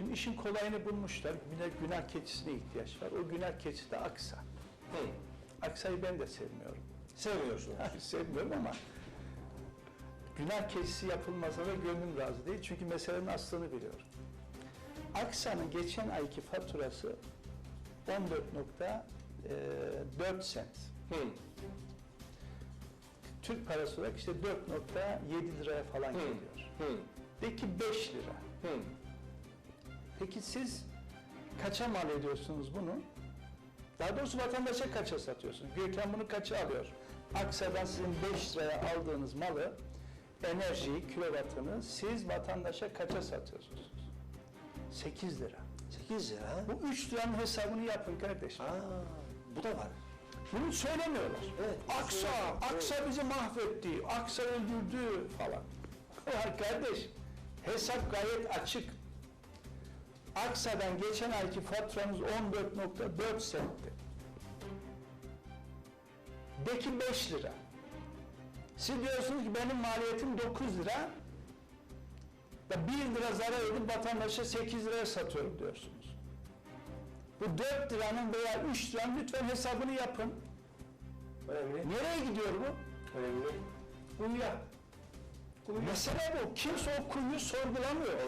işin kolayını bulmuşlar. Günah, günah keçisine ihtiyaç var. O günah keçisi de Aksa. Hı. Aksa'yı ben de sevmiyorum. Sevmiyorsunuz. sevmiyorum ama günah keçisi yapılmasa da gönlüm razı değil. Çünkü meselenin aslını biliyorum. Aksa'nın geçen ayki faturası 14.4 sent. Hı. Türk parası olarak işte 4.7 liraya falan Hı. geliyor. Hı. De ki 5 lira. Hı. Peki siz kaça mal ediyorsunuz bunu? Daha doğrusu vatandaşa kaça satıyorsunuz? Gökhan bunu kaça alıyor? Aksa'dan sizin 5 liraya aldığınız malı, enerjiyi, kilovatını siz vatandaşa kaça satıyorsunuz? 8 lira. 8 lira. Bu 3 liranın hesabını yapın kardeşim. Aa, bu da var. Bunu söylemiyorlar. Evet. Aksa, Aksa bizi mahvetti, Aksa öldürdü falan. Ya kardeş, hesap gayet açık. Aksa'dan geçen ayki faturanız 14.4 sentti. De ki 5 lira. Siz diyorsunuz ki benim maliyetim 9 lira. Da 1 lira zarar edip vatandaşa 8 liraya satıyorum diyorsunuz. Bu 4 liranın veya 3 liranın lütfen hesabını yapın. Önemli. Nereye gidiyor bu? Önemli. Kuyuya. Mesele bu. Kimse o kuyuyu sorgulamıyor.